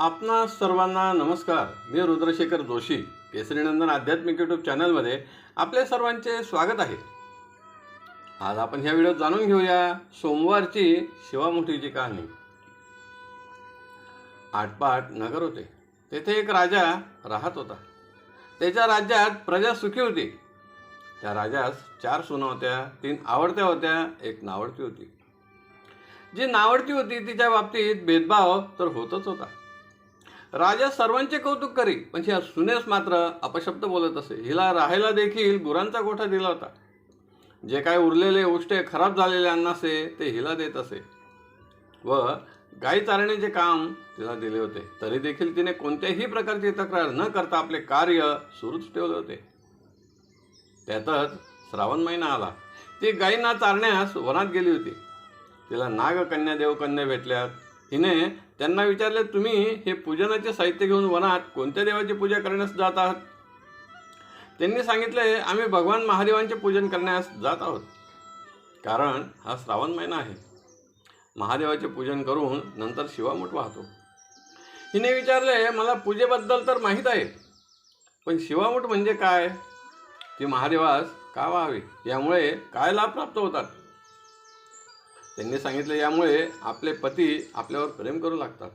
आपणा सर्वांना नमस्कार. मी रुद्रशेखर जोशी केसरीनंदन आध्यात्मिक यूट्यूब चॅनलमध्ये आपले सर्वांचे स्वागत आहे. आज आपण ह्या व्हिडिओत जाणून घेऊया सोमवारची शिवामुठीची कहाणी. आटपाट नगर होते. तेथे एक राजा राहत होता. त्याच्या राज्यात प्रजा सुखी होती. त्या राजास चार सुना होत्या तीन आवडत्या होत्या एक नावडती होती. जी नावडती होती तिच्या बाबतीत भेदभाव तर होतच होता. राजा सर्वांचे कौतुक करी पण ह्या सुनेस मात्र अपशब्द बोलत असे. हिला राहायला देखील गुरांचा गोठा दिला होता. जे काय उरलेले उष्टे खराब झालेले अन्न असे ते हिला देत असे. व गाई चारण्याचे काम तिला दिले होते. तरी देखील तिने कोणत्याही प्रकारची तक्रार न करता आपले कार्य सुरूच ठेवले होते. त्यातच श्रावण महिना आला. ती गायींना चारण्यास वनात गेली होती. तिला नागकन्या देवकन्या भेटल्यात. हिने त्यांना विचारले तुम्ही हे पूजनाचे साहित्य घेऊन वनात कोणत्या देवाची पूजा करण्यास जात आहात? त्यांनी सांगितले आम्ही भगवान महादेवांचे पूजन करण्यास जात आहोत. कारण हा श्रावण महिना आहे. महादेवाचे पूजन करून नंतर शिवामूठ वाहतो. हिने विचारले मला पूजेबद्दल तर माहीत आहे. पण शिवामूठ म्हणजे काय? ती महादेवास का व्हावी? यामुळे काय लाभ प्राप्त होतात? त्यांनी सांगितले यामुळे आपले पती आपल्यावर प्रेम करू लागतात.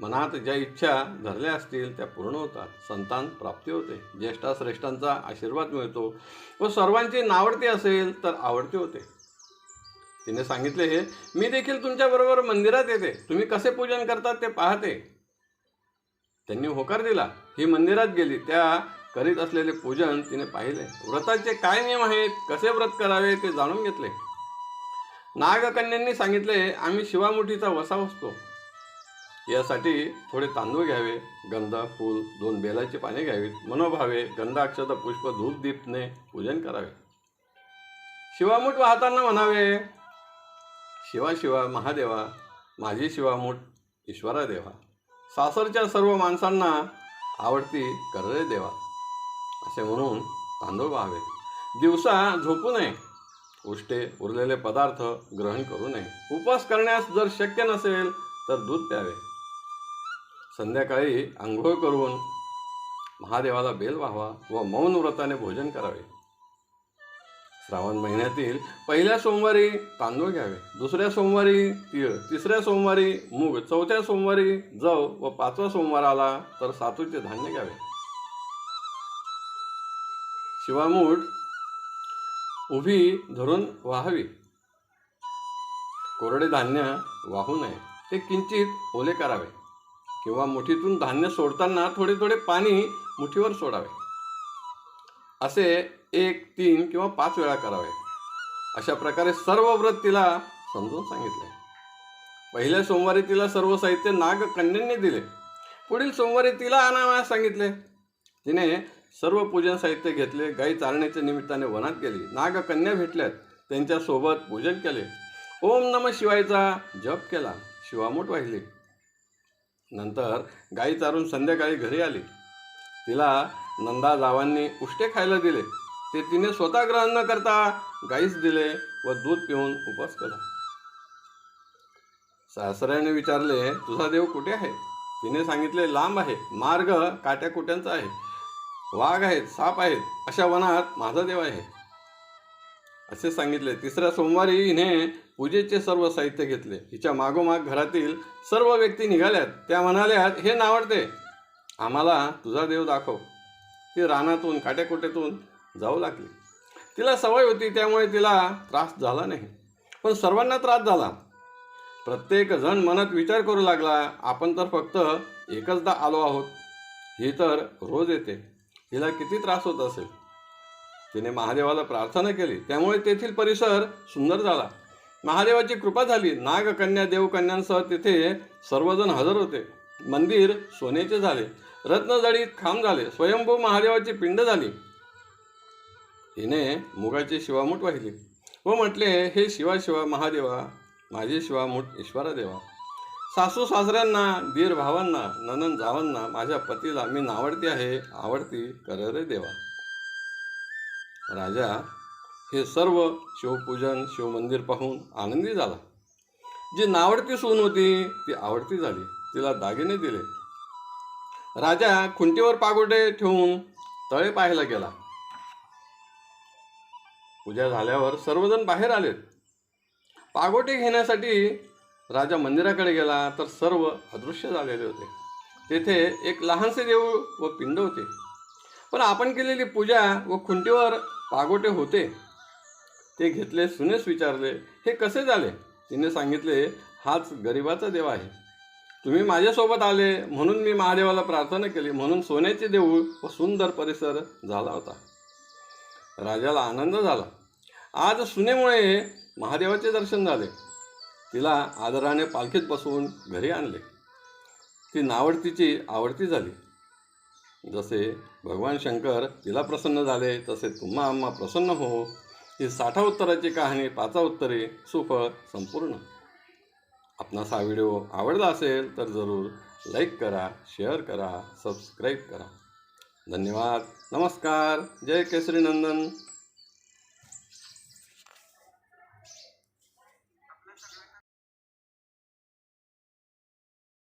मनात ज्या इच्छा धरल्या असतील त्या पूर्ण होतात. संतान प्राप्ती होते. ज्येष्ठा श्रेष्ठांचा आशीर्वाद मिळतो व सर्वांची नावडती असेल तर आवडती होते. तिने सांगितले हे मी देखील तुमच्याबरोबर मंदिरात येते. तुम्ही कसे पूजन करतात ते पाहते. त्यांनी होकार दिला. ही मंदिरात गेली. त्या करीत असलेले पूजन तिने पाहिले. व्रताचे काय नियम आहेत? कसे व्रत करावे ते जाणून घेतले. नागकन्यांनी सांगितले आम्ही शिवामुठीचा वसा असतो यासाठी थोडे तांदूळ घ्यावे गंधा फूल दोन बेलाची पाने घ्यावीत. मनोभावे गंधाक्षत पुष्प धूप दीपने पूजन करावे. शिवामूठ वाहताना म्हणावे शिवा शिवा महादेवा माझी शिवामूठ ईश्वरा देवा. सासरच्या सर्व माणसांना आवडती कररे देवा. असे म्हणून तांदूळ व्हावे. दिवसा झोपू नये. उष्टे उरलेले पदार्थ ग्रहण करू नये. उपवास करण्यास जर शक्य नसेल तर दूध प्यावे. संध्याकाळी आंघोळ करून महादेवाला बेल व्हावा व मौन व्रताने भोजन करावे. श्रावण महिन्यातील पहिल्या सोमवारी तांदूळ घ्यावे. दुसऱ्या सोमवारी तीळ तिसऱ्या सोमवारी मूग चौथ्या सोमवारी जव व पाचवा सोमवार आला तर सातूचे धान्य घ्यावे. शिवामूठ उभी धरून वाहावी. कोरडे धान्य वाहू नये. ते किंचित ओले करावे. किंवा मुठीतून धान्य सोडताना थोडे थोडे पाणी मुठीवर सोडावे. असे एक तीन किंवा पाच वेळा करावे. अशा प्रकारे सर्व व्रत तिला समजून सांगितले. पहिल्या सोमवारी तिला सर्व साहित्य नाग कन्यांनी दिले. पुढील सोमवारी तिला आणावयास सांगितले. तिने सर्व पूजन साहित्य घेतले गाई चारण्याच्या निमित्ताने वनात गेली नागकन्या भेटल्यात त्यांच्यासोबत पूजन केले. ओम नम शिवायचा जप केला शिवामूठ वाहिली. नंतर गाई चारून संध्याकाळी घरी आली. तिला नंदा जावांनी उष्टे खायला दिले. ते तिने स्वतः ग्रहण न करता गाईस दिले व दूध पिऊन उपवास केला. सासऱ्याने विचारले तुझा देव कुठे आहे? तिने सांगितले लांब आहे. मार्ग काट्या कुट्यांचा आहे. वाघ आहेत साप आहेत अशा वनात माझा देव आहे. असे सांगितले. तिसऱ्या सोमवारी हिने पूजेचे सर्व साहित्य घेतले. हिच्या मागोमाग घरातील सर्व व्यक्ती निघाल्यात. त्या म्हणाल्यात हे नावडते आम्हाला तुझा देव दाखव. ती रानातून काट्याकोट्यातून जाऊ लागली. तिला सवय होती त्यामुळे तिला त्रास झाला नाही. पण सर्वांना त्रास झाला. प्रत्येक जण मनात विचार करू लागला आपण तर फक्त एकचदा आलो आहोत. ही तर रोज येते. हिला किती त्रास होत असेल? तिने महादेवाला प्रार्थना केली. त्यामुळे तेथील परिसर सुंदर झाला. महादेवाची कृपा झाली. नागकन्या देवकन्यांसह तिथे सर्वजण हजर होते. मंदिर सोन्याचे झाले. रत्नजडीत खांब झाले. स्वयंभू महादेवाची पिंड झाली. हिने मुगाची शिवामूठ वाहिली. व म्हटले हे शिवा शिवा महादेवा माझी शिवामूठ ईश्वरा देवा सासू सासऱ्यांना दीर भावांना ननन जावांना माझ्या पतीला मी नावडती आहे आवडती कर रे देवा. राजा हे सर्व शिवपूजन शिवमंदिर पाहून आनंदी झाला. जी नावडती सून होती ती आवडती झाली. तिला दागिने दिले. राजा खुंटीवर पागोटे ठेवून तळे पाहायला गेला. पूजा झाल्यावर सर्वजण बाहेर आलेत. पागोटे घेण्यासाठी राजा मंदिराकडे गेला तर सर्व अदृश्य झालेले होते. तेथे एक लहानसे देऊळ व पिंड होते. पण आपण केलेली पूजा व खुंटीवर पागोटे होते. ते घेतले सुनेस विचारले हे कसे झाले? तिने सांगितले हाच गरिबाचा देव आहे. तुम्ही माझ्यासोबत आले म्हणून मी महादेवाला प्रार्थना केली म्हणून सोन्याचे देऊळ व सुंदर परिसर झाला होता. राजाला आनंद झाला. आज सुनेमुळे महादेवाचे दर्शन झाले. तिला आदराने पालखीत बसवून घरी आणले. ती नावडतीची आवडती झाली. जसे भगवान शंकर तिला प्रसन्न झाले तसे तुम्हा आम्हा प्रसन्न हो. ही साठा उत्तराची कहाणी पाचा उत्तरे सुफळ संपूर्ण. आपणास हा व्हिडिओ आवडला असेल तर जरूर लाईक करा शेअर करा सबस्क्राईब करा. धन्यवाद. नमस्कार. जय केसरी नंदन